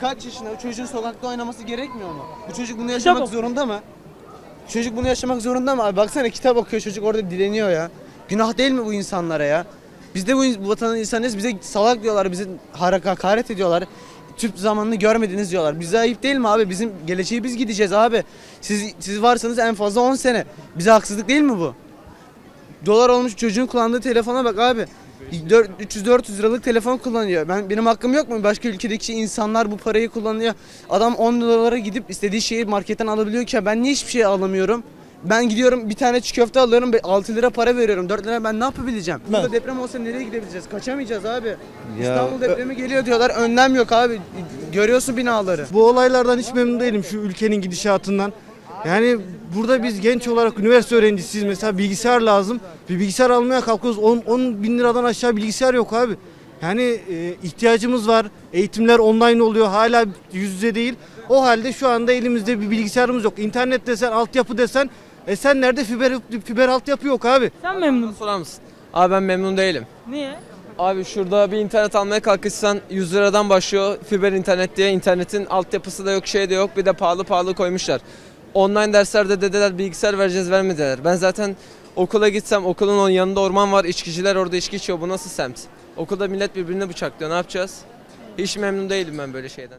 Kaç yaşında bu çocuğun sokakta oynaması gerekmiyor mu? Bu çocuk bunu yaşamak oku. zorunda mı? Çocuk bunu yaşamak zorunda mı? Abi baksana kitap okuyor çocuk orada dileniyor ya. Günah değil mi bu insanlara ya? Biz de bu, bu vatanın insanıyız. Bize salak diyorlar, bize haraka hakaret ediyorlar. Türk zamanını görmediniz diyorlar. Bize ayıp değil mi abi? Bizim geleceği biz gideceğiz abi. Siz siz varsanız en fazla 10 sene. Bize haksızlık değil mi bu? Dolar olmuş çocuğun kullandığı telefona bak abi. 300-400 liralık telefon kullanıyor. Ben benim hakkım yok mu? Başka ülkedeki insanlar bu parayı kullanıyor. Adam 10 dolara gidip istediği şeyi marketten alabiliyorken ben niye hiçbir şey alamıyorum? Ben gidiyorum bir tane çiğ köfte alıyorum 6 lira para veriyorum 4 lira ben ne yapabileceğim? Burada deprem olsa nereye gidebileceğiz? Kaçamayacağız abi. İstanbul depremi geliyor diyorlar önlem yok abi. Görüyorsun binaları. Bu olaylardan hiç memnun değilim şu ülkenin gidişatından. Yani burada biz genç olarak üniversite öğrencisiyiz mesela bilgisayar lazım. Bir bilgisayar almaya kalkıyoruz 10, 10 bin liradan aşağı bilgisayar yok abi. Yani e, ihtiyacımız var. Eğitimler online oluyor hala yüz yüze değil. O halde şu anda elimizde bir bilgisayarımız yok. İnternet desen altyapı desen e sen nerede fiber, fiber altyapı yok abi. Sen memnun musun? Sorar mısın? Abi ben memnun değilim. Niye? Abi şurada bir internet almaya kalkışsan 100 liradan başlıyor fiber internet diye. internetin altyapısı da yok şey de yok bir de pahalı pahalı koymuşlar. Online derslerde dediler bilgisayar vereceğiz vermediler. Ben zaten okula gitsem okulun yanında orman var içkiciler orada içki içiyor bu nasıl semt? Okulda millet birbirini bıçaklıyor ne yapacağız? Hiç memnun değilim ben böyle şeyden.